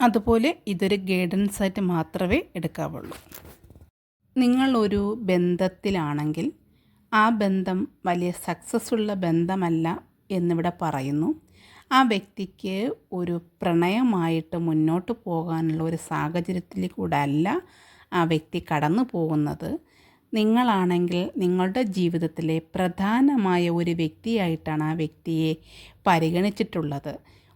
അതുപോലെ ഇതൊരു ഗൈഡൻസ് ആയിട്ട് മാത്രമേ എടുക്കാവുള്ളൂ. നിങ്ങളൊരു ബന്ധത്തിലാണെങ്കിൽ ആ ബന്ധം വലിയ സക്സസ് ഉള്ള ബന്ധമല്ല എന്നിവിടെ പറയുന്നു. ആ വ്യക്തിക്ക് ഒരു പ്രണയമായിട്ട് മുന്നോട്ട് പോകാനുള്ള ഒരു സാഹചര്യത്തിലൂടെ അല്ല ആ വ്യക്തി കടന്നു പോകുന്നത്. നിങ്ങളാണെങ്കിൽ നിങ്ങളുടെ ജീവിതത്തിലെ പ്രധാനമായ ഒരു വ്യക്തിയായിട്ടാണ് ആ വ്യക്തിയെ പരിഗണിച്ചിട്ടുള്ളത്.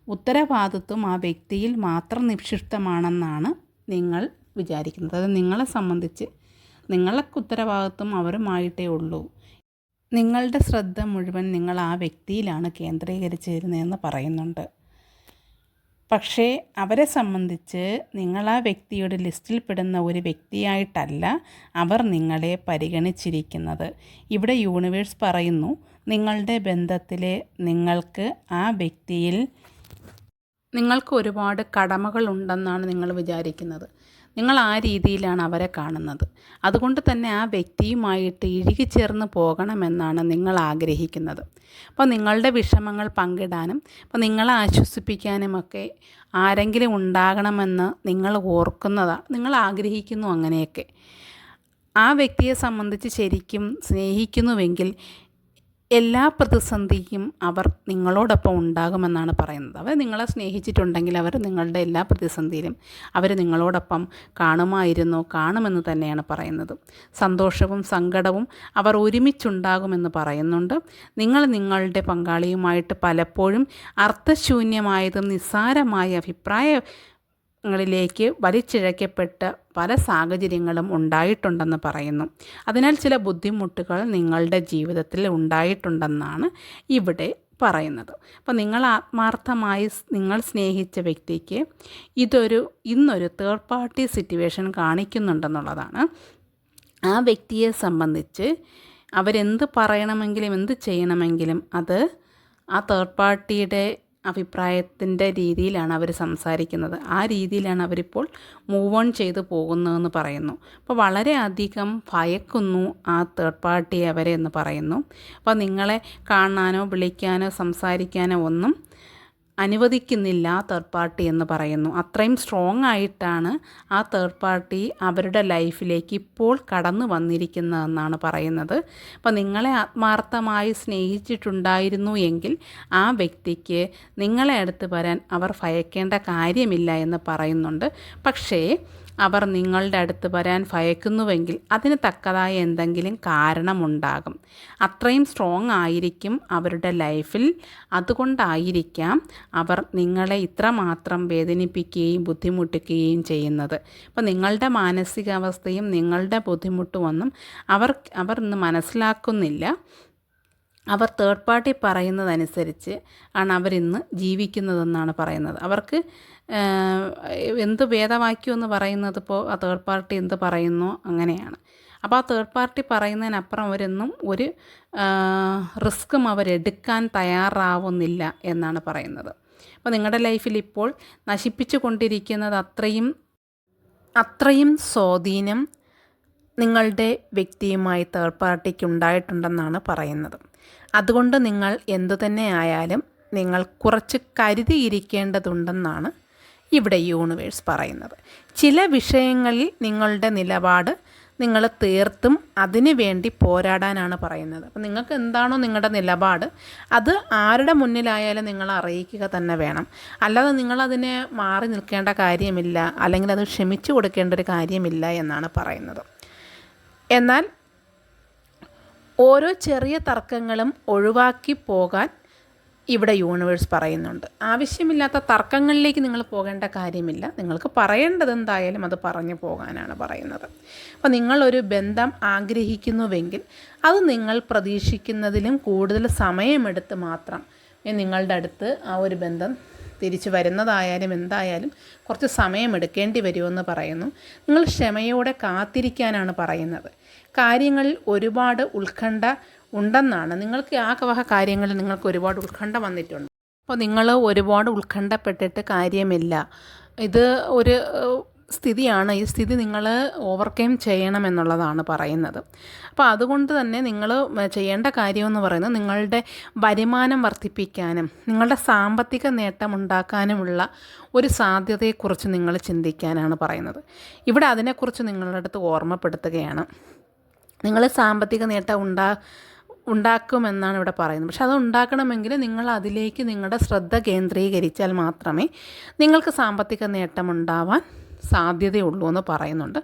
ഉത്തരവാദിത്വം ആ വ്യക്തിയിൽ മാത്രം നിക്ഷിപ്തമാണെന്നാണ് നിങ്ങൾ വിചാരിക്കുന്നത്. അത് നിങ്ങളെ സംബന്ധിച്ച് നിങ്ങൾക്ക് ഉത്തരവാദിത്വം അവരുമായിട്ടേ ഉള്ളൂ. നിങ്ങളുടെ ശ്രദ്ധ മുഴുവൻ നിങ്ങൾ ആ വ്യക്തിയിലാണ് കേന്ദ്രീകരിച്ചിരുന്നതെന്ന് പറയുന്നുണ്ട്. പക്ഷേ അവരെ സംബന്ധിച്ച് നിങ്ങൾ ആ വ്യക്തിയുടെ ലിസ്റ്റിൽ പെടുന്ന ഒരു വ്യക്തിയായിട്ടല്ല അവർ നിങ്ങളെ പരിഗണിച്ചിരിക്കുന്നത്. ഇവിടെ യൂണിവേഴ്സ് പറയുന്നു നിങ്ങളുടെ ബന്ധത്തിൽ നിങ്ങൾക്ക് ആ വ്യക്തിയിൽ നിങ്ങൾക്ക് ഒരുപാട് കടമകൾ ഉണ്ടെന്നാണ് നിങ്ങൾ വിചാരിക്കുന്നത്. നിങ്ങൾ ആ രീതിയിലാണ് അവരെ കാണുന്നത്. അതുകൊണ്ട് തന്നെ ആ വ്യക്തിയുമായിട്ട് ഇഴുകിച്ചേർന്ന് പോകണമെന്നാണ് നിങ്ങൾ ആഗ്രഹിക്കുന്നത്. അപ്പോൾ നിങ്ങളുടെ വിഷമങ്ങൾ പങ്കിടാനും അപ്പോൾ നിങ്ങളെ ആശ്വസിപ്പിക്കാനുമൊക്കെ ആരെങ്കിലും ഉണ്ടാകണമെന്ന് നിങ്ങൾ ഓർക്കുന്നതാണ് നിങ്ങൾ ആഗ്രഹിക്കുന്നു അങ്ങനെയൊക്കെ. ആ വ്യക്തിയെ സംബന്ധിച്ച് ശരിക്കും സ്നേഹിക്കുന്നുവെങ്കിൽ എല്ലാ പ്രതിസന്ധിയും അവർ നിങ്ങളോടൊപ്പം ഉണ്ടാകുമെന്നാണ് പറയുന്നത്. അവർ നിങ്ങളെ സ്നേഹിച്ചിട്ടുണ്ടെങ്കിൽ അവർ നിങ്ങളുടെ എല്ലാ പ്രതിസന്ധിയിലും അവർ നിങ്ങളോടൊപ്പം കാണുമായിരുന്നു കാണുമെന്ന് തന്നെയാണ് പറയുന്നത്. സന്തോഷവും സങ്കടവും അവർ ഒരുമിച്ചുണ്ടാകുമെന്ന് പറയുന്നുണ്ട്. നിങ്ങൾ നിങ്ങളുടെ പങ്കാളിയുമായിട്ട് പലപ്പോഴും അർത്ഥശൂന്യമായതും നിസ്സാരമായ അഭിപ്രായ ങ്ങളിലേക്ക് വലിച്ചിഴക്കപ്പെട്ട പല സാഹചര്യങ്ങളും ഉണ്ടായിട്ടുണ്ടെന്ന് പറയുന്നു. അതിനാൽ ചില ബുദ്ധിമുട്ടുകൾ നിങ്ങളുടെ ജീവിതത്തിൽ ഉണ്ടായിട്ടുണ്ടെന്നാണ് ഇവിടെ പറയുന്നത്. അപ്പോൾ നിങ്ങൾ ആത്മാർത്ഥമായി നിങ്ങൾ സ്നേഹിച്ച വ്യക്തിക്ക് ഇതൊരു ഇന്നൊരു തേർഡ് പാർട്ടി സിറ്റുവേഷൻ കാണിക്കുന്നുണ്ടെന്നുള്ളതാണ്. ആ വ്യക്തിയെ സംബന്ധിച്ച് അവരെന്ത് പറയണമെങ്കിലും എന്ത് ചെയ്യണമെങ്കിലും അത് ആ തേർഡ് പാർട്ടിയുടെ അഭിപ്രായത്തിന്റെ രീതിയിലാണ് അവർ സംസാരിക്കുന്നത്. ആ രീതിയിലാണ് അവരിപ്പോൾ മൂവ് ഓൺ ചെയ്ത് പോകുന്നതെന്ന് പറയുന്നു. അപ്പോൾ വളരെയധികം ഭയക്കുന്നു ആ തേർഡ് പാർട്ടി അവരെ എന്ന് പറയുന്നു. അപ്പോൾ നിങ്ങളെ കാണാനോ വിളിക്കാനോ സംസാരിക്കാനോ ഒന്നും അനുവദിക്കുന്നില്ല തേർഡ് പാർട്ടി എന്ന് പറയുന്നു. അത്രയും സ്ട്രോങ് ആയിട്ടാണ് ആ തേർഡ് പാർട്ടി അവരുടെ ലൈഫിലേക്ക് ഇപ്പോൾ കടന്നു വന്നിരിക്കുന്നതെന്നാണ് പറയുന്നത്. അപ്പോൾ നിങ്ങളെ ആത്മാർത്ഥമായി സ്നേഹിച്ചിട്ടുണ്ടായിരുന്നു എങ്കിൽ ആ വ്യക്തിക്ക് നിങ്ങളെ അടുത്ത് വരാൻ അവർ ഭയക്കേണ്ട കാര്യമില്ല എന്ന് പറയുന്നുണ്ട്. പക്ഷേ അവർ നിങ്ങളുടെ അടുത്ത് വരാൻ ഭയക്കുന്നുവെങ്കിൽ അതിന് തക്കതായ എന്തെങ്കിലും കാരണമുണ്ടാകും. അത്രയും സ്ട്രോങ് ആയിരിക്കും അവരുടെ ലൈഫിൽ അതുകൊണ്ടായിരിക്കാം അവർ നിങ്ങളെ ഇത്രമാത്രം വേദനിപ്പിക്കുകയും ബുദ്ധിമുട്ടിക്കുകയും ചെയ്യുന്നത്. അപ്പോൾ നിങ്ങളുടെ മാനസികാവസ്ഥയും നിങ്ങളുടെ ബുദ്ധിമുട്ടുമൊന്നും അവർ അവർ ഇന്ന് മനസ്സിലാക്കുന്നില്ല. അവർ തേർഡ് പാർട്ടി പറയുന്നതനുസരിച്ച് ആണ് അവരിന്ന് ജീവിക്കുന്നതെന്നാണ് പറയുന്നത്. അവർക്ക് എന്ത് ഭേദവാക്യം എന്ന് പറയുന്നത് ഇപ്പോൾ ആ തേർഡ് പാർട്ടി എന്ത് പറയുന്നു അങ്ങനെയാണ്. അപ്പോൾ ആ തേർഡ് പാർട്ടി പറയുന്നതിനപ്പുറം അവരെന്നും ഒരു റിസ്ക്കും അവരെടുക്കാൻ തയ്യാറാവുന്നില്ല എന്നാണ് പറയുന്നത്. അപ്പോൾ നിങ്ങളുടെ ലൈഫിൽ ഇപ്പോൾ നശിപ്പിച്ചു കൊണ്ടിരിക്കുന്നത് അത്രയും അത്രയും സ്വാധീനം നിങ്ങളുടെ വ്യക്തിയുമായി തേർഡ് പാർട്ടിക്ക് ഉണ്ടായിട്ടുണ്ടെന്നാണ് പറയുന്നത്. അതുകൊണ്ട് നിങ്ങൾ എന്തു തന്നെ ആയാലും നിങ്ങൾ കുറച്ച് കരുതിയിരിക്കേണ്ടതുണ്ടെന്നാണ് ഇവിടെ യൂണിവേഴ്സ് പറയുന്നത്. ചില വിഷയങ്ങളിൽ നിങ്ങളുടെ നിലപാട് നിങ്ങൾ തീർത്തും അതിനു വേണ്ടി പോരാടാനാണ് പറയുന്നത്. അപ്പം നിങ്ങൾക്ക് എന്താണോ നിങ്ങളുടെ നിലപാട് അത് ആരുടെ മുന്നിലായാലും നിങ്ങൾ അറിയിക്കുക തന്നെ വേണം. അല്ലാതെ നിങ്ങളതിനെ മാറി നിൽക്കേണ്ട കാര്യമില്ല അല്ലെങ്കിൽ അത് ക്ഷമിച്ചു കൊടുക്കേണ്ട ഒരു കാര്യമില്ല എന്നാണ് പറയുന്നത്. എന്നാൽ ഓരോ ചെറിയ തർക്കങ്ങളും ഒഴിവാക്കി പോകാൻ ഇവിടെ യൂണിവേഴ്സ് പറയുന്നുണ്ട്. ആവശ്യമില്ലാത്ത തർക്കങ്ങളിലേക്ക് നിങ്ങൾ പോകേണ്ട കാര്യമില്ല. നിങ്ങൾക്ക് പറയേണ്ടത് എന്തായാലും അത് പറഞ്ഞു പോകാനാണ് പറയുന്നത്. അപ്പോൾ നിങ്ങളൊരു ബന്ധം ആഗ്രഹിക്കുന്നുവെങ്കിൽ അത് നിങ്ങൾ പ്രതീക്ഷിക്കുന്നതിലും കൂടുതൽ സമയമെടുത്ത് മാത്രം നിങ്ങളുടെ അടുത്ത് ആ ഒരു ബന്ധം തിരിച്ചു വരുന്നതായാലും എന്തായാലും കുറച്ച് സമയമെടുക്കേണ്ടി വരുമെന്ന് പറയുന്നു. നിങ്ങൾ ക്ഷമയോടെ കാത്തിരിക്കാനാണ് പറയുന്നത്. കാര്യങ്ങളിൽ ഒരുപാട് ഉത്കണ്ഠ ഉണ്ടെന്നാണ്. നിങ്ങൾക്ക് ആ വക കാര്യങ്ങളിൽ നിങ്ങൾക്ക് ഒരുപാട് ഉത്കണ്ഠ വന്നിട്ടുണ്ട്. അപ്പോൾ നിങ്ങൾ ഒരുപാട് ഉത്കണ്ഠപ്പെട്ടിട്ട് കാര്യമില്ല. ഇത് ഒരു സ്ഥിതിയാണ്. ഈ സ്ഥിതി നിങ്ങൾ ഓവർകം ചെയ്യണമെന്നുള്ളതാണ് പറയുന്നത്. അപ്പോൾ അതുകൊണ്ട് തന്നെ നിങ്ങൾ ചെയ്യേണ്ട കാര്യമെന്ന് പറയുന്നത് നിങ്ങളുടെ വരുമാനം വർദ്ധിപ്പിക്കാനും നിങ്ങളുടെ സാമ്പത്തിക നേട്ടം ഉണ്ടാക്കാനുമുള്ള ഒരു സാധ്യതയെക്കുറിച്ച് നിങ്ങൾ ചിന്തിക്കാനാണ് പറയുന്നത്. ഇവിടെ അതിനെക്കുറിച്ച് നിങ്ങളുടെ അടുത്ത് ഓർമ്മപ്പെടുത്തുകയാണ്. നിങ്ങൾ സാമ്പത്തിക നേട്ടം ഉണ്ടാ ഉണ്ടാക്കുമെന്നാണ് ഇവിടെ പറയുന്നത്. പക്ഷെ അത് ഉണ്ടാക്കണമെങ്കിൽ നിങ്ങൾ അതിലേക്ക് നിങ്ങളുടെ ശ്രദ്ധ കേന്ദ്രീകരിച്ചാൽ മാത്രമേ നിങ്ങൾക്ക് സാമ്പത്തിക നേട്ടം ഉണ്ടാവാൻ സാധ്യതയുള്ളൂ എന്ന് പറയുന്നുണ്ട്.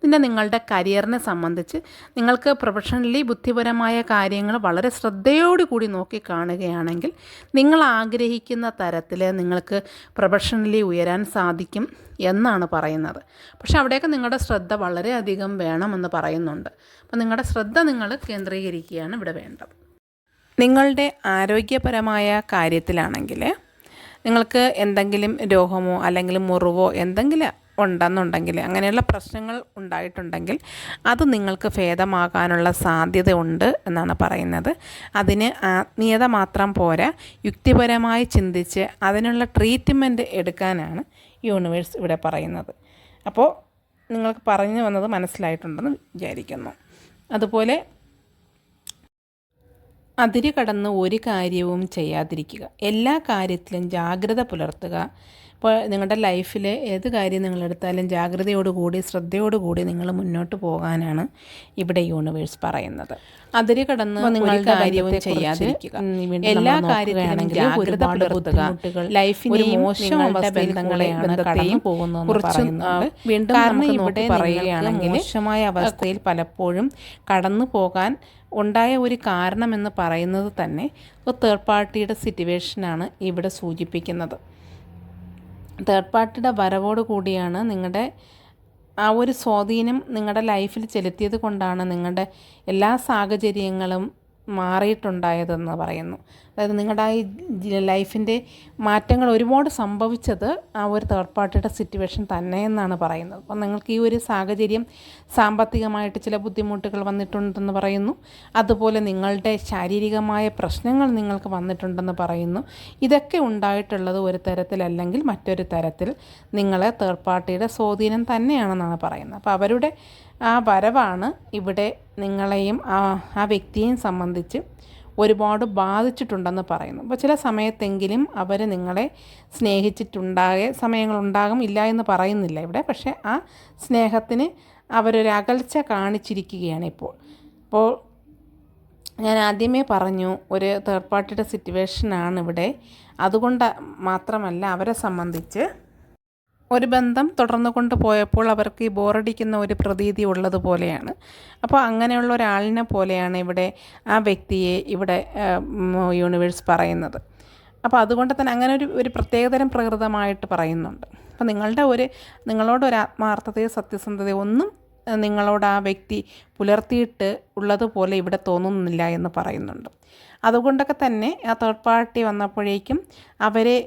പിന്നെ നിങ്ങളുടെ കരിയറിനെ സംബന്ധിച്ച് നിങ്ങൾക്ക് പ്രൊഫഷണലി ബുദ്ധിപരമായ കാര്യങ്ങൾ വളരെ ശ്രദ്ധയോടുകൂടി നോക്കി കാണുകയാണെങ്കിൽ നിങ്ങൾ ആഗ്രഹിക്കുന്ന തരത്തിൽ നിങ്ങൾക്ക് പ്രൊഫഷണലി ഉയരാൻ സാധിക്കും എന്നാണ് പറയുന്നത്. പക്ഷെ അവിടെയൊക്കെ നിങ്ങളുടെ ശ്രദ്ധ വളരെയധികം വേണമെന്ന് പറയുന്നുണ്ട്. അപ്പോൾ നിങ്ങളുടെ ശ്രദ്ധ നിങ്ങൾ കേന്ദ്രീകരിക്കുകയാണ് ഇവിടെ വേണ്ടത്. നിങ്ങളുടെ ആരോഗ്യപരമായ കാര്യത്തിലാണെങ്കിൽ നിങ്ങൾക്ക് എന്തെങ്കിലും രോഗമോ അല്ലെങ്കിൽ മുറിവോ എന്തെങ്കിലും ഉണ്ടെന്നുണ്ടെങ്കിൽ അങ്ങനെയുള്ള പ്രശ്നങ്ങൾ ഉണ്ടായിട്ടുണ്ടെങ്കിൽ അത് നിങ്ങൾക്ക് ഭേദമാകാനുള്ള സാധ്യത ഉണ്ട് എന്നാണ് പറയുന്നത്. അതിന് ആത്മീയത മാത്രം പോരാ യുക്തിപരമായി ചിന്തിച്ച് അതിനുള്ള ട്രീറ്റ്മെന്റ് എടുക്കാനാണ് യൂണിവേഴ്സ് ഇവിടെ പറയുന്നത്. അപ്പോൾ നിങ്ങൾക്ക് പറഞ്ഞു വന്നത് മനസ്സിലായിട്ടുണ്ടെന്ന് വിചാരിക്കുന്നു. അതുപോലെ അതിര് കടന്ന് ഒരു കാര്യവും ചെയ്യാതിരിക്കുക. എല്ലാ കാര്യത്തിലും ജാഗ്രത പുലർത്തുക. ഇപ്പോൾ നിങ്ങളുടെ ലൈഫിൽ ഏത് കാര്യം നിങ്ങളെടുത്താലും ജാഗ്രതയോടുകൂടി ശ്രദ്ധയോടുകൂടി നിങ്ങൾ മുന്നോട്ട് പോകാനാണ് ഇവിടെ യൂണിവേഴ്സ് പറയുന്നത്. അതിര് കടന്ന് നിങ്ങളുടെ കാര്യവും ചെയ്യാതിരിക്കുക. എല്ലാ കാര്യത്തിലാണെങ്കിലും ഒരുപാട് ബന്ധങ്ങളെയാണ് പോകുന്നത് വീണ്ടും കാരണം ഇവിടെ പറയുകയാണെങ്കിൽ മോശമായ അവസ്ഥയിൽ പലപ്പോഴും കടന്നു പോകാൻ ഉണ്ടായ ഒരു കാരണമെന്ന് പറയുന്നത് തന്നെ ഒരു തേർഡ് പാർട്ടിയുടെ സിറ്റുവേഷനാണ് ഇവിടെ സൂചിപ്പിക്കുന്നത്. തേർഡ് പാർട്ടിയുടെ വരവോട് കൂടിയാണ് നിങ്ങളുടെ ആ ഒരു സ്വാധീനം നിങ്ങളുടെ ലൈഫിൽ ചെലുത്തിയത് കൊണ്ടാണ് നിങ്ങളുടെ എല്ലാ സാഹചര്യങ്ങളും മാറിയിട്ടുണ്ടായതെന്ന് പറയുന്നു. അതായത് നിങ്ങളുടെ ഈ ലൈഫിന്റെ മാറ്റങ്ങൾ ഒരുപാട് സംഭവിച്ചത് ആ ഒരു തേർഡ് പാർട്ടിയുടെ സിറ്റുവേഷൻ തന്നെ എന്നാണ് പറയുന്നത്. അപ്പം നിങ്ങൾക്ക് ഈ ഒരു സാഹചര്യം സാമ്പത്തികമായിട്ട് ചില ബുദ്ധിമുട്ടുകൾ വന്നിട്ടുണ്ടെന്ന് പറയുന്നു. അതുപോലെ നിങ്ങളുടെ ശാരീരികമായ പ്രശ്നങ്ങൾ നിങ്ങൾക്ക് വന്നിട്ടുണ്ടെന്ന് പറയുന്നു. ഇതൊക്കെ ഉണ്ടായിട്ടുള്ളത് ഒരു തരത്തിലല്ലെങ്കിൽ മറ്റൊരു തരത്തിൽ നിങ്ങളെ തേർഡ് പാർട്ടിയുടെ സ്വാധീനം തന്നെയാണെന്നാണ് പറയുന്നത്. അപ്പോൾ അവരുടെ ആ വരവാണ് ഇവിടെ നിങ്ങളെയും ആ ആ വ്യക്തിയെയും സംബന്ധിച്ച് ഒരുപാട് ബാധിച്ചിട്ടുണ്ടെന്ന് പറയുന്നു. അപ്പോൾ ചില സമയത്തെങ്കിലും അവർ നിങ്ങളെ സ്നേഹിച്ചിട്ടുണ്ടാകെ സമയങ്ങളുണ്ടാകും ഇല്ല എന്ന് പറയുന്നില്ല ഇവിടെ. പക്ഷേ ആ സ്നേഹത്തിന് അവരൊരു അകൽച്ച കാണിച്ചിരിക്കുകയാണ് ഇപ്പോൾ. അപ്പോൾ ഞാൻ ആദ്യമേ പറഞ്ഞു ഒരു തേർഡ് പാർട്ടിയുടെ സിറ്റുവേഷനാണ് ഇവിടെ. അതുകൊണ്ട് മാത്രമല്ല അവരെ സംബന്ധിച്ച് ഒരു ബന്ധം തുടർന്നു കൊണ്ട് പോയപ്പോൾ അവർക്ക് ഈ ബോറടിക്കുന്ന ഒരു പ്രതീതി ഉള്ളതുപോലെയാണ് അപ്പോൾ അങ്ങനെയുള്ള ഒരാളിനെ പോലെയാണ് ഇവിടെ ആ വ്യക്തിയെ ഇവിടെ യൂണിവേഴ്സ് പറയുന്നത്. അപ്പോൾ അതുകൊണ്ട് തന്നെ അങ്ങനെ ഒരു ഒരു പ്രത്യേകതരം പ്രകൃതമായിട്ട് പറയുന്നുണ്ട്. അപ്പോൾ നിങ്ങളുടെ ഒരു നിങ്ങളോട് ഒരു ആത്മാർത്ഥതയോ സത്യസന്ധതയോ ഒന്നും നിങ്ങളോട് ആ വ്യക്തി പുലർത്തിയിട്ട് ഉള്ളതുപോലെ ഇവിടെ തോന്നുന്നില്ല എന്ന് പറയുന്നുണ്ട്. അതുകൊണ്ടൊക്കെ തന്നെ ആ തേർഡ് പാർട്ടി വന്നപ്പോഴേക്കും അവരെ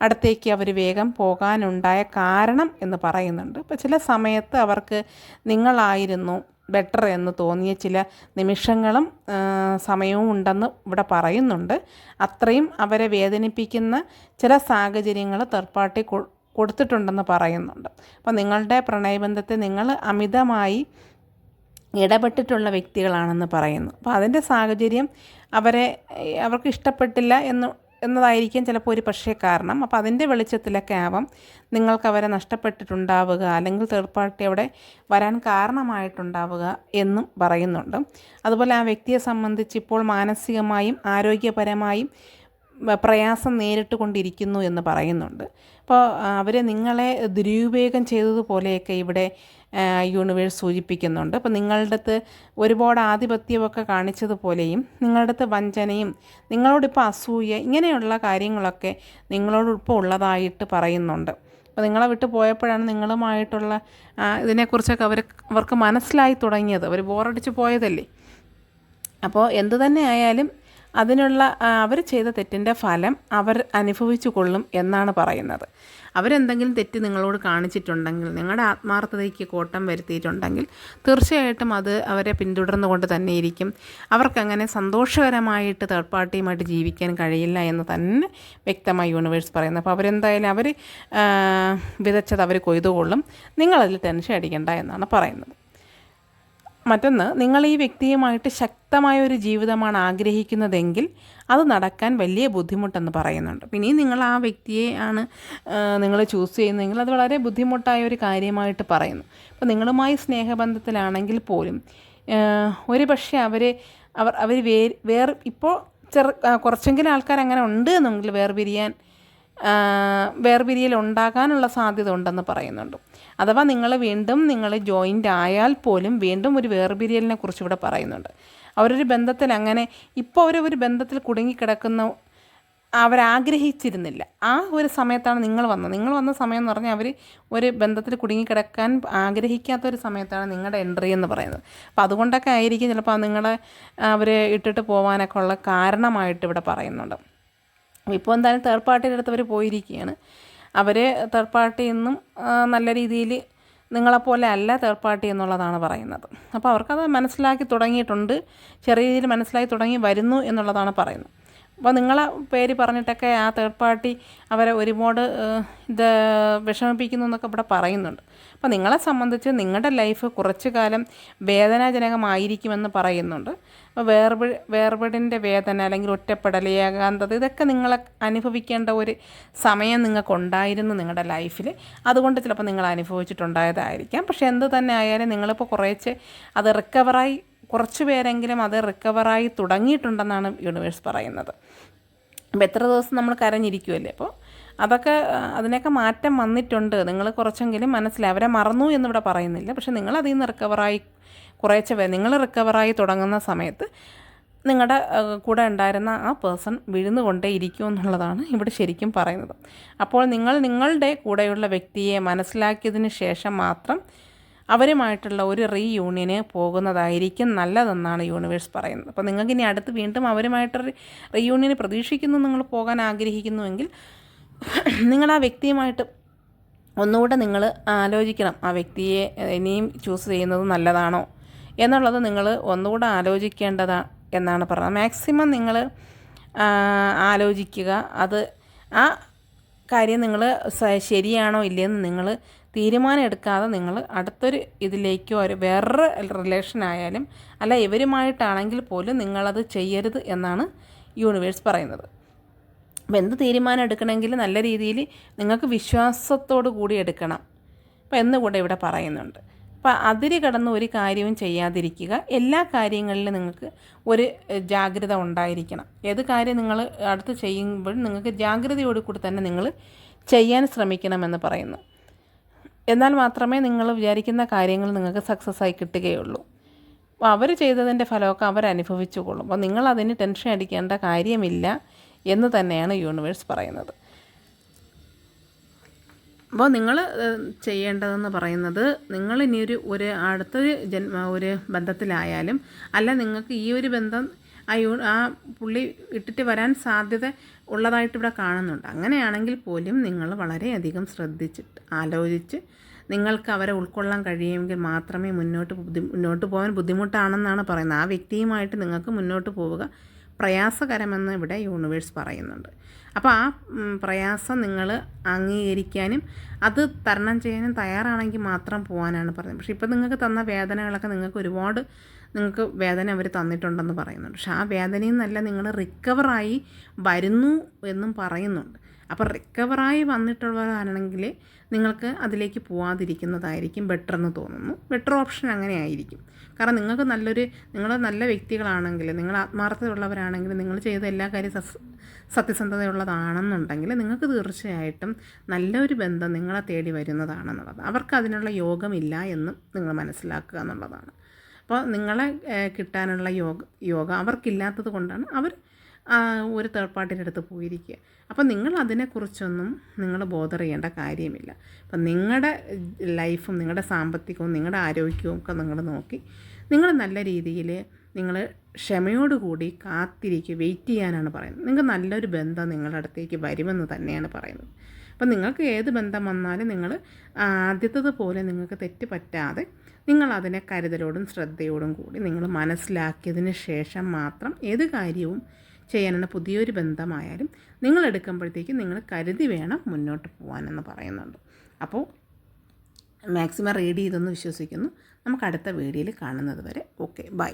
അടുത്തേക്ക് അവർ വേഗം പോകാനുണ്ടായ കാരണം എന്ന് പറയുന്നുണ്ട്. അപ്പോൾ ചില സമയത്ത് അവർക്ക് നിങ്ങളായിരുന്നു ബെറ്റർ എന്ന് തോന്നിയ ചില നിമിഷങ്ങളും സമയവും ഉണ്ടെന്ന് ഇവിടെ പറയുന്നുണ്ട്. അത്രയും അവരെ വേദനിപ്പിക്കുന്ന ചില സാഹചര്യങ്ങൾ തേർഡ് പാർട്ടി കൊടുത്തിട്ടുണ്ടെന്ന് പറയുന്നുണ്ട്. അപ്പോൾ നിങ്ങളുടെ പ്രണയബന്ധത്തെ നിങ്ങൾ അമിതമായി ഇടപെട്ടിട്ടുള്ള വ്യക്തികളാണെന്ന് പറയുന്നു. അപ്പോൾ അതിന്റെ സാഹചര്യം അവരെ അവർക്ക് ഇഷ്ടപ്പെട്ടില്ല എന്ന് എന്നതായിരിക്കും ചിലപ്പോൾ ഒരു പക്ഷേ കാരണം. അപ്പോൾ അതിന്റെ വെളിച്ചത്തിലൊക്കെ ആവാം നിങ്ങൾക്ക് അവരെ നഷ്ടപ്പെട്ടിട്ടുണ്ടാവുക അല്ലെങ്കിൽ തേർഡ് പാർട്ടി അവിടെ വരാൻ കാരണമായിട്ടുണ്ടാവുക എന്നും പറയുന്നുണ്ട്. അതുപോലെ ആ വ്യക്തിയെ സംബന്ധിച്ച് ഇപ്പോൾ മാനസികമായും ആരോഗ്യപരമായും പ്രയാസം നേരിട്ട് കൊണ്ടിരിക്കുന്നു എന്ന് പറയുന്നുണ്ട്. അപ്പോൾ അവരെ നിങ്ങളെ ദുരുപയോഗം ചെയ്തതുപോലെയൊക്കെ ഇവിടെ യൂണിവേഴ്സ് സൂചിപ്പിക്കുന്നുണ്ട്. അപ്പോൾ നിങ്ങളുടെ അടുത്ത് ഒരുപാട് ആധിപത്യമൊക്കെ കാണിച്ചതുപോലെയും നിങ്ങളുടെ അടുത്ത് വഞ്ചനയും നിങ്ങളോടിപ്പോൾ അസൂയ ഇങ്ങനെയുള്ള കാര്യങ്ങളൊക്കെ നിങ്ങളോടിപ്പോൾ ഉള്ളതായിട്ട് പറയുന്നുണ്ട്. അപ്പോൾ നിങ്ങളെ വിട്ട് പോയപ്പോഴാണ് നിങ്ങളുമായിട്ടുള്ള ഇതിനെക്കുറിച്ചൊക്കെ അവർ അവർക്ക് മനസ്സിലായി തുടങ്ങിയത്. അവർ ബോറടിച്ച് പോയതല്ലേ? അപ്പോൾ എന്തു തന്നെ ആയാലും അതിനുള്ള അവർ ചെയ്ത തെറ്റിന്റെ ഫലം അവർ അനുഭവിച്ചു കൊള്ളും എന്നാണ് പറയുന്നത്. അവരെന്തെങ്കിലും തെറ്റ് നിങ്ങളോട് കാണിച്ചിട്ടുണ്ടെങ്കിൽ നിങ്ങളുടെ ആത്മാർത്ഥതയ്ക്ക് കോട്ടം വരുത്തിയിട്ടുണ്ടെങ്കിൽ തീർച്ചയായിട്ടും അത് അവരെ പിന്തുടർന്നുകൊണ്ട് തന്നെ ഇരിക്കും അവർക്കങ്ങനെ സന്തോഷകരമായിട്ട് തേർഡ് പാർട്ടിയുമായിട്ട് ജീവിക്കാൻ കഴിയില്ല എന്ന് തന്നെ വ്യക്തമായി യൂണിവേഴ്സ് പറയുന്നത് അപ്പോൾ അവരെന്തായാലും അവർ വിതച്ചത് അവർ കൊയ്തുകൊള്ളും. നിങ്ങളതിൽ ടെൻഷൻ അടിക്കേണ്ട എന്നാണ് പറയുന്നത്. മറ്റൊന്ന് നിങ്ങൾ ഈ വ്യക്തിയുമായിട്ട് ശക്തമായ ഒരു ജീവിതമാണ് ആഗ്രഹിക്കുന്നതെങ്കിൽ അത് നടക്കാൻ വലിയ ബുദ്ധിമുട്ടെന്ന് പറയുന്നുണ്ട്. പിന്നെ നിങ്ങൾ ആ വ്യക്തിയെ ആണ് നിങ്ങൾ ചൂസ് ചെയ്യുന്നതെങ്കിൽ അത് വളരെ ബുദ്ധിമുട്ടായ ഒരു കാര്യമായിട്ട് പറയുന്നു. അപ്പോൾ നിങ്ങളുമായി സ്നേഹബന്ധത്തിലാണെങ്കിൽ പോലും ഒരു പക്ഷേ അവർ അവർ അവർ വേ വേർ ഇപ്പോൾ ചെറു കുറച്ചെങ്കിലും ആൾക്കാർ അങ്ങനെ ഉണ്ട് എന്നെങ്കിൽ വേർപിരിയാൻ വേർപിരിയൽ ഉണ്ടാകാനുള്ള സാധ്യത ഉണ്ടെന്ന് പറയുന്നുണ്ട്. അഥവാ നിങ്ങൾ വീണ്ടും നിങ്ങൾ ജോയിന്റ് ആയാൽ പോലും വീണ്ടും ഒരു വേർപിരിയലിനെ കുറിച്ച് ഇവിടെ പറയുന്നുണ്ട്. അവരൊരു ബന്ധത്തിൽ അങ്ങനെ ഇപ്പോൾ അവർ ഒരു ബന്ധത്തിൽ കുടുങ്ങിക്കിടക്കുന്ന അവരാഗ്രഹിച്ചിരുന്നില്ല. ആ ഒരു സമയത്താണ് നിങ്ങൾ വന്നത്. നിങ്ങൾ വന്ന സമയം എന്ന് പറഞ്ഞാൽ അവർ ഒരു ബന്ധത്തിൽ കുടുങ്ങിക്കിടക്കാൻ ആഗ്രഹിക്കാത്ത ഒരു സമയത്താണ് നിങ്ങളുടെ എൻട്രി എന്ന് പറയുന്നത്. അപ്പം അതുകൊണ്ടൊക്കെ ആയിരിക്കും ചിലപ്പോൾ നിങ്ങളെ അവരെ ഇട്ടിട്ട് പോകാനൊക്കെ ഉള്ള കാരണമായിട്ട് ഇവിടെ പറയുന്നുണ്ട്. ഇപ്പോൾ എന്തായാലും തേർഡ് പാർട്ടിയുടെ അടുത്ത് അവർ പോയിരിക്കുകയാണ് അവർ തേർഡ് പാർട്ടിയിൽ നിന്നും നല്ല രീതിയിൽ നിങ്ങളെപ്പോലെ അല്ല തേർഡ് പാർട്ടി എന്നുള്ളതാണ് പറയുന്നത്. അപ്പോൾ അവർക്കത് മനസ്സിലാക്കി തുടങ്ങിയിട്ടുണ്ട്. ചെറിയ രീതിയിൽ മനസ്സിലാക്കി തുടങ്ങി വരുന്നു എന്നുള്ളതാണ് പറയുന്നത്. അപ്പോൾ നിങ്ങളെ പേര് പറഞ്ഞിട്ടൊക്കെ ആ തേർഡ് പാർട്ടി അവരെ ഒരുപാട് ഇത് വിഷമിപ്പിക്കുന്നു എന്നൊക്കെ ഇവിടെ പറയുന്നുണ്ട്. അപ്പോൾ നിങ്ങളെ സംബന്ധിച്ച് നിങ്ങളുടെ ലൈഫ് കുറച്ചു കാലം വേദനാജനകമായിരിക്കുമെന്ന് പറയുന്നുണ്ട്. അപ്പോൾ വേർപെ വേർപെടിന്റെ വേദന അല്ലെങ്കിൽ ഒറ്റപ്പെടൽ ഏകാന്തത ഇതൊക്കെ നിങ്ങളെ അനുഭവിക്കേണ്ട ഒരു സമയം നിങ്ങൾക്കുണ്ടായിരുന്നു നിങ്ങളുടെ ലൈഫിൽ അതുകൊണ്ട് ചിലപ്പോൾ നിങ്ങൾ അനുഭവിച്ചിട്ടുണ്ടായതായിരിക്കാം. പക്ഷേ എന്ത് തന്നെ ആയാലും നിങ്ങളിപ്പോൾ കുറേച്ച് അത് റിക്കവറായി കുറച്ച് പേരെങ്കിലും അത് റിക്കവറായി തുടങ്ങിയിട്ടുണ്ടെന്നാണ് യൂണിവേഴ്സ് പറയുന്നത്. അപ്പോൾ എത്ര ദിവസം നമ്മൾ കരഞ്ഞിരിക്കുമല്ലേ അപ്പോൾ അതൊക്കെ അതിനൊക്കെ മാറ്റം വന്നിട്ടുണ്ട്. നിങ്ങൾ കുറച്ചെങ്കിലും മനസ്സിലായി അവരെ മറന്നു എന്നിവിടെ പറയുന്നില്ല. പക്ഷേ നിങ്ങൾ അതിൽ നിന്ന് റിക്കവറായി കുറേശ്ശെ നിങ്ങൾ റിക്കവറായി തുടങ്ങുന്ന സമയത്ത് നിങ്ങളുടെ കൂടെ ഉണ്ടായിരുന്ന ആ പേഴ്സൺ വിഴുന്നുകൊണ്ടേ ഇരിക്കും എന്നുള്ളതാണ് ഇവിടെ ശരിക്കും പറയുന്നത്. അപ്പോൾ നിങ്ങൾ നിങ്ങളുടെ കൂടെയുള്ള വ്യക്തിയെ മനസ്സിലാക്കിയതിന് ശേഷം മാത്രം അവരുമായിട്ടുള്ള ഒരു റീ യൂണിയന് പോകുന്നതായിരിക്കും നല്ലതെന്നാണ് യൂണിവേഴ്സ് പറയുന്നത്. അപ്പോൾ നിങ്ങൾക്ക് ഇനി അടുത്ത് വീണ്ടും അവരുമായിട്ട് റീയൂണിയന് പ്രതീക്ഷിക്കുന്നു നിങ്ങൾ പോകാൻ ആഗ്രഹിക്കുന്നുവെങ്കിൽ നിങ്ങൾ ആ വ്യക്തിയുമായിട്ട് ഒന്നുകൂടെ നിങ്ങൾ ആലോചിക്കണം ആ വ്യക്തിയെ ഇനിയും ചൂസ് ചെയ്യുന്നത് നല്ലതാണോ എന്നുള്ളത് നിങ്ങൾ ഒന്നുകൂടെ ആലോചിക്കേണ്ടതാ എന്നാണ് പറയുന്നത്. മാക്സിമം നിങ്ങൾ ആലോചിക്കുക. അത് ആ കാര്യം നിങ്ങൾ ശരിയാണോ ഇല്ലയെന്ന് നിങ്ങൾ തീരുമാനം എടുക്കാതെ നിങ്ങൾ അടുത്തൊരു ഇതിലേക്കോ ഒരു വേറൊരു റിലേഷൻ ആയാലും അല്ല ഇവരുമായിട്ടാണെങ്കിൽ പോലും നിങ്ങളത് ചെയ്യരുത് എന്നാണ് യൂണിവേഴ്സ് പറയുന്നത്. അപ്പോൾ എന്ത് തീരുമാനം എടുക്കണമെങ്കിൽ നല്ല രീതിയിൽ നിങ്ങൾക്ക് വിശ്വാസത്തോടു കൂടി എടുക്കണം. അപ്പോൾ എന്നുകൂടെ ഇവിടെ പറയുന്നുണ്ട്. അപ്പോൾ അതിര് കടന്ന് ഒരു കാര്യവും ചെയ്യാതിരിക്കുക. എല്ലാ കാര്യങ്ങളിലും നിങ്ങൾക്ക് ഒരു ജാഗ്രത ഉണ്ടായിരിക്കണം. ഏത് കാര്യം നിങ്ങൾ അടുത്ത് ചെയ്യുമ്പോഴും നിങ്ങൾക്ക് ജാഗ്രതയോടുകൂടി തന്നെ നിങ്ങൾ ചെയ്യാൻ ശ്രമിക്കണമെന്ന് പറയുന്നു. എന്നാൽ മാത്രമേ നിങ്ങൾ വിചാരിക്കുന്ന കാര്യങ്ങൾ നിങ്ങൾക്ക് സക്സസ് ആയി കിട്ടുകയുള്ളൂ. അവർ ചെയ്തതിന്റെ ഫലമൊക്കെ അവർ അനുഭവിച്ചുകൊള്ളും അപ്പോൾ നിങ്ങൾ അതിന് ടെൻഷൻ അടിക്കേണ്ട കാര്യമില്ല എന്ന് തന്നെയാണ് യൂണിവേഴ്സ് പറയുന്നത്. അപ്പോൾ നിങ്ങൾ ചെയ്യേണ്ടതെന്ന് പറയുന്നത് നിങ്ങൾ ഇനിയൊരു ഒരു അടുത്തൊരു ജന്മ ഒരു ബന്ധത്തിലായാലും അല്ല നിങ്ങൾക്ക് ഈ ഒരു ബന്ധം ആ ആ പുള്ളി ഇട്ടിട്ട് വരാൻ സാധ്യത ഉള്ളതായിട്ട് ഇവിടെ കാണുന്നുണ്ട്. അങ്ങനെയാണെങ്കിൽ പോലും നിങ്ങൾ വളരെയധികം ശ്രദ്ധിച്ചിട്ട് ആലോചിച്ച് നിങ്ങൾക്ക് അവരെ ഉൾക്കൊള്ളാൻ കഴിയുമെങ്കിൽ മാത്രമേ മുന്നോട്ട് മുന്നോട്ട് പോകാൻ ബുദ്ധിമുട്ടാണെന്നാണ് പറയുന്നത്. ആ വ്യക്തിയുമായിട്ട് നിങ്ങൾക്ക് മുന്നോട്ട് പോവുക പ്രയാസകരമെന്ന് ഇവിടെ യൂണിവേഴ്സ് പറയുന്നുണ്ട്. അപ്പോൾ ആ പ്രയാസം നിങ്ങൾ അംഗീകരിക്കാനും അത് തരണം ചെയ്യാനും തയ്യാറാണെങ്കിൽ മാത്രം പോകാനാണ് പറയുന്നത്. പക്ഷേ ഇപ്പോൾ നിങ്ങൾക്ക് തന്ന വേദനകളൊക്കെ നിങ്ങൾക്ക് ഒരുപാട് നിങ്ങൾക്ക് വേദന അവർ തന്നിട്ടുണ്ടെന്ന് പറയുന്നുണ്ട്. പക്ഷേ ആ വേദനയിൽ നിന്നല്ല നിങ്ങൾ റിക്കവറായി വരുന്നു എന്നും പറയുന്നുണ്ട്. അപ്പോൾ റിക്കവറായി വന്നിട്ടുള്ളവരാണെങ്കിൽ നിങ്ങൾക്ക് അതിലേക്ക് പോവാതിരിക്കുന്നതായിരിക്കും ബെറ്റർ എന്ന് തോന്നുന്നു. ബെറ്റർ ഓപ്ഷൻ അങ്ങനെ ആയിരിക്കും. കാരണം നിങ്ങൾക്ക് നല്ലൊരു നിങ്ങൾ നല്ല വ്യക്തികളാണെങ്കിൽ നിങ്ങൾ ആത്മാർത്ഥതയുള്ളവരാണെങ്കിൽ നിങ്ങൾ ചെയ്ത എല്ലാ കാര്യം സത്യസന്ധതയുള്ളതാണെന്നുണ്ടെങ്കിൽ നിങ്ങൾക്ക് തീർച്ചയായിട്ടും നല്ലൊരു ബന്ധം നിങ്ങളെ തേടി വരുന്നതാണെന്നുള്ളത്. അവർക്ക് അതിനുള്ള യോഗമില്ല എന്നും നിങ്ങൾ മനസ്സിലാക്കുക എന്നുള്ളതാണ്. അപ്പോൾ നിങ്ങളെ കിട്ടാനുള്ള യോഗ യോഗ അവർക്കില്ലാത്തത് കൊണ്ടാണ് അവർ ഒരു തേർഡ് പാർട്ടിയുടെ അടുത്ത് പോയിരിക്കുക. അപ്പോൾ നിങ്ങൾ അതിനെക്കുറിച്ചൊന്നും നിങ്ങൾ ബോധർ ചെയ്യേണ്ട കാര്യമില്ല. അപ്പം നിങ്ങളുടെ ലൈഫും നിങ്ങളുടെ സാമ്പത്തികവും നിങ്ങളുടെ ആരോഗ്യവും ഒക്കെ നിങ്ങൾ നോക്കി. നിങ്ങൾ നല്ല രീതിയിൽ നിങ്ങൾ ക്ഷമയോടുകൂടി കാത്തിരിക്കുക വെയിറ്റ് ചെയ്യാനാണ് പറയുന്നത്. നിങ്ങൾക്ക് നല്ലൊരു ബന്ധം നിങ്ങളുടെ അടുത്തേക്ക് വരുമെന്ന് തന്നെയാണ് പറയുന്നത്. അപ്പം നിങ്ങൾക്ക് ഏത് ബന്ധം വന്നാലും നിങ്ങൾ ആദ്യത്തത് പോലെ നിങ്ങൾക്ക് തെറ്റ് പറ്റാതെ നിങ്ങൾ അതിനെ കരുതലോടും ശ്രദ്ധയോടും കൂടി നിങ്ങൾ മനസ്സിലാക്കിയതിന് ശേഷം മാത്രം ഏത് കാര്യവും ചെയ്യാനുള്ള പുതിയൊരു ബന്ധമായാലും നിങ്ങൾ എടുക്കുമ്പോഴത്തേക്ക് നിങ്ങൾ കരുതി വേണം മുന്നോട്ട് പോകാനെന്ന് പറയുന്നുണ്ട്. അപ്പോൾ മാക്സിമം റീഡ് ചെയ്തെന്ന് വിശ്വസിക്കുന്നു. നമുക്ക് അടുത്ത വീഡിയോയിൽ കാണുന്നത് വരെ ഓക്കെ ബൈ.